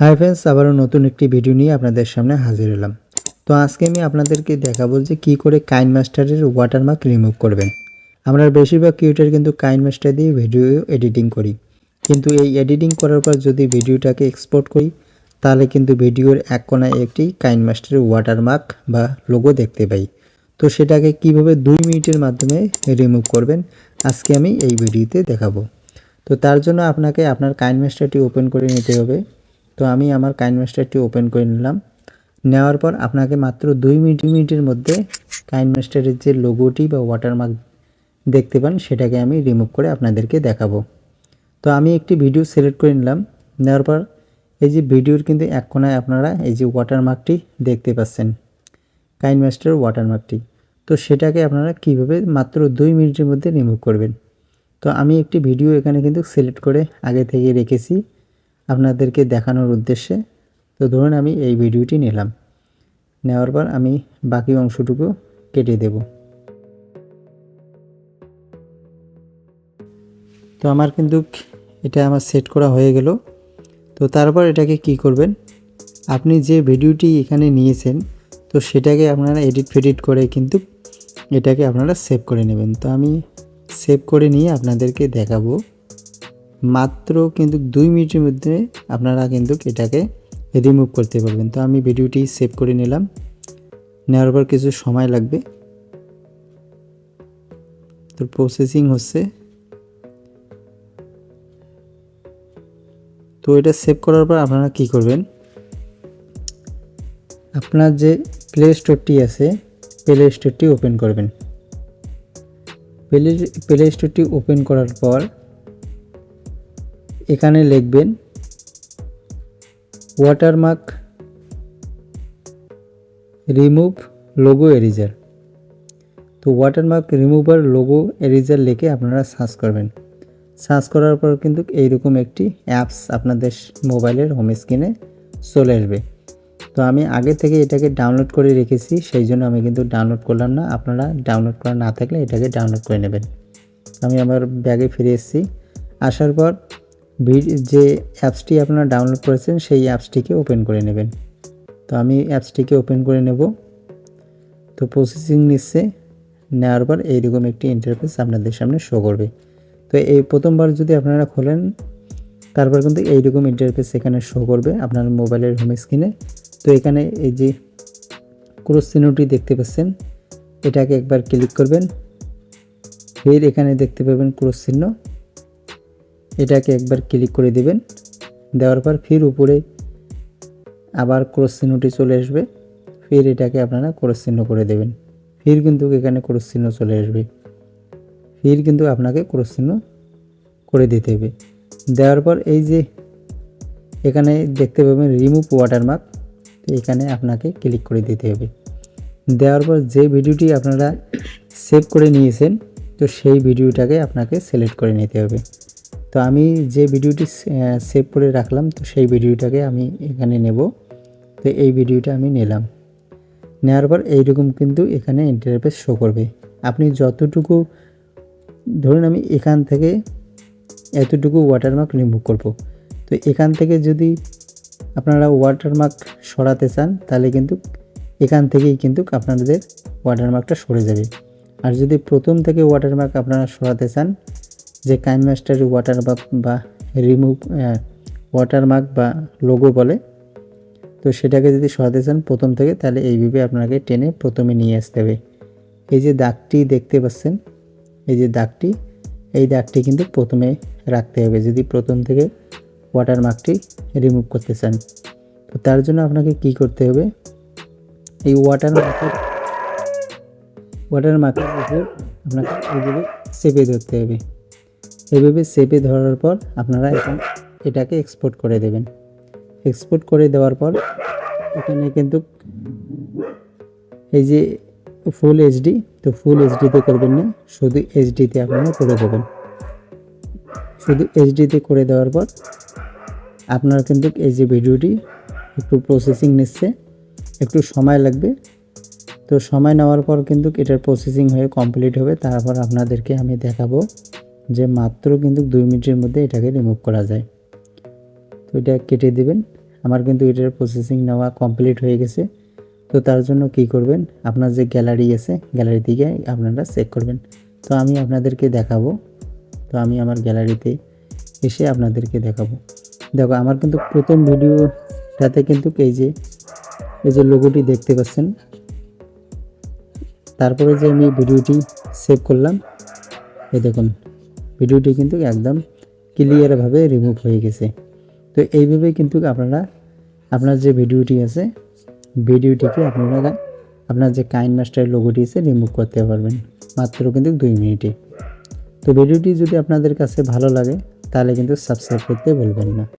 Hi friends আবারও নতুন একটি ভিডিও নিয়ে আপনাদের সামনে হাজির হলাম। তো আজকে আমি আপনাদেরকে দেখাবো যে কী করে কাইন মাস্টারের ওয়াটারমার্ক রিমুভ করবেন। আমরা বেশিরভাগ কিউটার কিন্তু কাইন মাস্টার দিয়ে ভিডিও এডিটিং করি। কিন্তু এই এডিটিং করার পর যদি ভিডিওটাকে এক্সপোর্ট করি, তাহলে কিন্তু ভিডিওর এক কোনায় একটি কাইন মাস্টারের ওয়াটারমার্ক বা লোগো দেখতে পাই। তো সেটাকে কীভাবে দুই মিনিটের মাধ্যমে রিমুভ করবেন, আজকে আমি এই ভিডিওতে দেখাবো। তো তার জন্য আপনাকে আপনার কাইন মাস্টারটি ওপেন করে নিতে হবে। তো আমি আমার কাইন মাস্টারটি ওপেন করে নিলাম। নেওয়ার পর আপনাকে মাত্র দুই মিনিট মিনিটের মধ্যে কাইন মাস্টারের যে লোগোটি বা ওয়াটারমার্ক দেখতে পান, সেটাকে আমি রিমুভ করে আপনাদেরকে দেখাবো। তো আমি একটি ভিডিও সিলেক্ট করে নিলাম। নেওয়ার পর এই যে ভিডিওর কিন্তু এক কোনায় আপনারা এই যে ওয়াটারমার্কটি দেখতে পাচ্ছেন, কাইন মাস্টার ওয়াটারমার্কটি তো সেটাকে আপনারা কীভাবে মাত্র দুই মিনিটের মধ্যে রিমুভ করবেন? তো আমি একটি ভিডিও এখানে কিন্তু সিলেক্ট করে আগে থেকে রেখেছি। আপনাদেরকে দেখানোর উদ্দেশ্যে, তো ধরুন আমি এই ভিডিওটি নিলাম। নেওয়ার পর আমি বাকি অংশটুকু কেটে দেব। তো আমার কিন্তু এটা আমার সেট করা হয়ে গেল। তো তারপর এটাকে কি করবেন, আপনি যে ভিডিওটি এখানে নিয়েছেন, তো সেটাকে আপনারা এডিট ফেডিট করে কিন্তু এটাকে আপনারা সেভ করে নেবেন। তো আমি সেভ করে নিয়ে আপনাদেরকে দেখাবো। মাত্র কিন্তু দুই মিনিটের মধ্যে আপনারা কিন্তু এটাকে রিমুভ করতে পারবেন। তো আমি ভিডিওটি সেভ করে নিলাম। নেওয়ার পর কিছু সময় লাগবে। তো প্রসেসিং হচ্ছে। তো এটা সেভ করার পর আপনারা কি করবেন? আপনার যে প্লে স্টোরটি আছে প্লে স্টোরটি ওপেন করবেন। প্লে প্লে স্টোরটি ওপেন করার পর এখানে লিখবেন ওয়াটারমার্ক রিমুভ লোগো এরিজার তো ওয়াটারমার্ক রিমুভার লোগো এরিজার লিখে আপনারা সার্চ করবেন। সার্চ করার পর কিন্তু এইরকম একটি অ্যাপস আপনাদের মোবাইলের হোম স্ক্রিনে চলে আসবে। তো আমি আগে থেকে এটাকে ডাউনলোড করে রেখেছি, সেই জন্য আমি কিন্তু ডাউনলোড করলাম না। আপনারা ডাউনলোড করা না থাকলে এটাকে ডাউনলোড করে নেবেন। আমি আমার ব্যাগে ফিরে এসেছি। আসার পর যে অ্যাপসটি আপনারা ডাউনলোড করেছেন, সেই অ্যাপসটিকে ওপেন করে নেবেন। তো আমি অ্যাপসটিকে ওপেন করে নেব। তো প্রসেসিং নিচ্ছে নেওয়ার পর এইরকম একটি ইন্টারফেস আপনাদের সামনে শো করবে। তো এই প্রথমবার যদি আপনারা খোলেন, তারপর কিন্তু এইরকম ইন্টারফেস এখানে শো করবে আপনার মোবাইলের হোম স্ক্রিনে তো এখানে এই যে ক্রস চিহ্নটি দেখতে পাচ্ছেন, এটাকে একবার ক্লিক করবেন। ফের এখানে দেখতে পাবেন ক্রস চিহ্ন। এটাকে একবার ক্লিক করে দিবেন। দেওয়ার পর ফির উপরে আবার ক্রস চিহ্নটি চলে আসবে। ফির এটাকে আপনারা ক্রস চিহ্ন করে দেবেন। ফির কিন্তু এখানে ক্রস চিহ্ন চলে আসবে। ফির কিন্তু আপনাকে ক্রস চিহ্ন করে দিতে হবে। দেওয়ার পর এই যে এখানে দেখতে পাবেন রিমুভ ওয়াটারমার্ক এখানে আপনাকে ক্লিক করে দিতে হবে। দেওয়ার পর যে ভিডিওটি আপনারা সেভ করে নিয়েছেন, তো সেই ভিডিওটাকে আপনাকে সিলেক্ট করে নিতে হবে। তো আমি যে ভিডিওটি সেভ করে রাখলাম, তো সেই ভিডিওটাকে আমি এখানে নেব। তো এই ভিডিওটা আমি নিলাম। নেওয়ার পর এইরকম কিন্তু এখানে ইন্টারফেস শো করবে। আপনি যতটুকু, ধরুন আমি এখান থেকে এতটুকু ওয়াটারমার্ক রিমুভ করব। তো এখান থেকে যদি আপনারা ওয়াটারমার্ক সরাতে চান, তাহলে কিন্তু এখান থেকেই কিন্তু আপনাদের ওয়াটারমার্কটা সরে যাবে। আর যদি প্রথম থেকে ওয়াটারমার্ক আপনারা সরাতে চান যে কাইন মাস্টার ওয়াটারমার্ক বা রিমুভ ওয়াটারমার্ক বা লোগো বলে, তো সেটাকে যদি সরাতে চান প্রথম থেকে, তাহলে এইভাবে আপনাকে টেনে প্রথমে নিয়ে আসতে হবে। এই যে দাগটি দেখতে পাচ্ছেন, এই যে দাগটি, এই দাগটি কিন্তু প্রথমে রাখতে হবে যদি প্রথম থেকে ওয়াটারমার্কটি রিমুভ করতে চান। তো তার জন্য আপনাকে কি করতে হবে, এই ওয়াটারমার্কের ওয়াটারমার্কের উপর আপনাকে এইভাবে চেপে ধরতে হবে। এইভাবে চেপে ধরার পর আপনারা এখন এটাকে এক্সপোর্ট করে দেবেন। এক্সপোর্ট করে দেওয়ার পর এখানে কিন্তু এই যে ফুল এইচডি তো ফুল এইচডিতে করবেন না, শুধু এইচডিতে আপনারা করে দেবেন। শুধু এইচডিতে করে দেওয়ার পর আপনার কিন্তু এই যে ভিডিওটি একটু প্রসেসিং নিচ্ছে, একটু সময় লাগবে। তো সময় নেওয়ার পর কিন্তু এটার প্রসেসিং হয়ে কমপ্লিট হবে, তারপর আপনাদেরকে আমি দেখাবো যে মাত্র কিন্তু দুই মিনিটের মধ্যে এটাকে রিমুভ করা যায়। তো এটা কেটে দেবেন। আমার কিন্তু এটার প্রসেসিং নেওয়া কমপ্লিট হয়ে গেছে। তো তার জন্য কি করবেন? আপনার যে গ্যালারি আছে গ্যালারি থেকে আপনারা চেক করবেন। তো আমি আপনাদেরকে দেখাবো। তো আমি আমার গ্যালারিতে এসে আপনাদেরকে দেখাবো। দেখো, আমার কিন্তু প্রথম ভিডিওটাতে কিন্তু এই যে এই যে লোগোটি দেখতে পাচ্ছেন। তারপরে যে আমি ভিডিওটি সেভ করলাম, এই দেখুন। ভিডিওটি কিন্তু একদম ক্লিয়ারভাবে রিমুভ হয়ে গেছে। তো এইভাবে কিন্তু আপনারা, আপনার যে ভিডিওটি আছে, ভিডিওটিকে আপনারা, আপনার যে কাইন মাস্টারের লোগোটি আছে রিমুভ করতে পারবেন মাত্র কিন্তু দুই মিনিটে। তো ভিডিওটি যদি আপনাদের কাছে ভালো লাগে, তাহলে কিন্তু সাবস্ক্রাইব করতে বলবেন না।